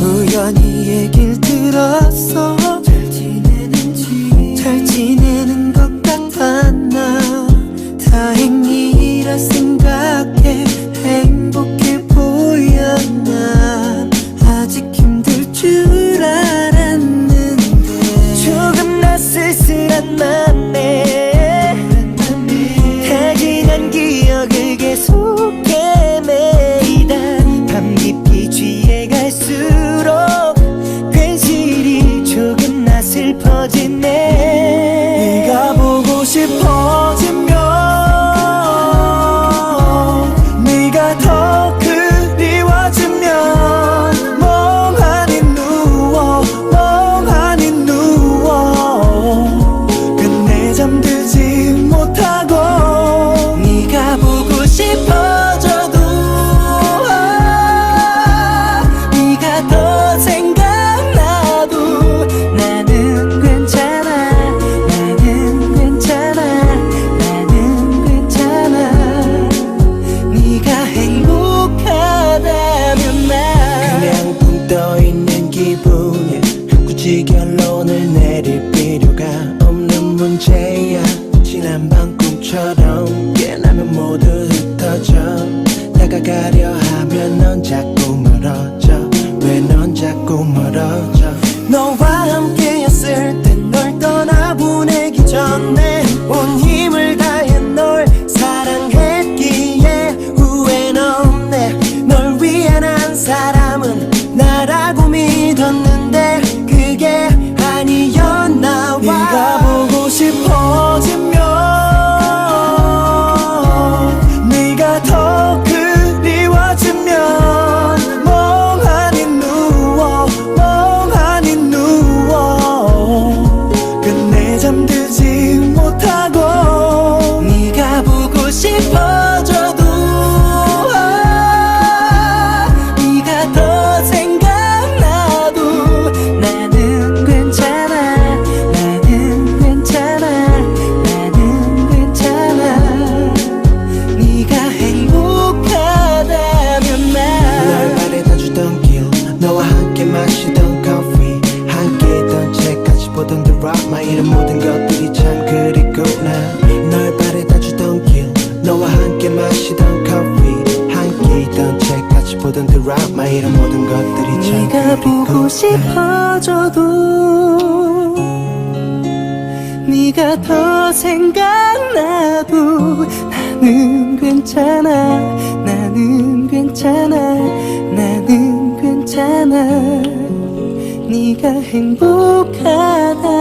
우연히 얘길 들었어 잘 지내는지 잘 지내는 것 같았나? 다행히 she pulled 것처럼 예나면 모두 흩어져. 내가 가려 하면 넌 자꾸 멀어져. 왜 넌 자꾸 멀어져? 너와 함께였을 때 널 떠나보내기 전에 온 힘을 다해 널 사랑했기에 후회는 없네. 널 위한 한 사랑 드라마 이런 모든 것들이 네가 보고 네. 싶어져도 네가 더 생각나도 나는 괜찮아 나는 괜찮아 나는 괜찮아. 네가 행복하다.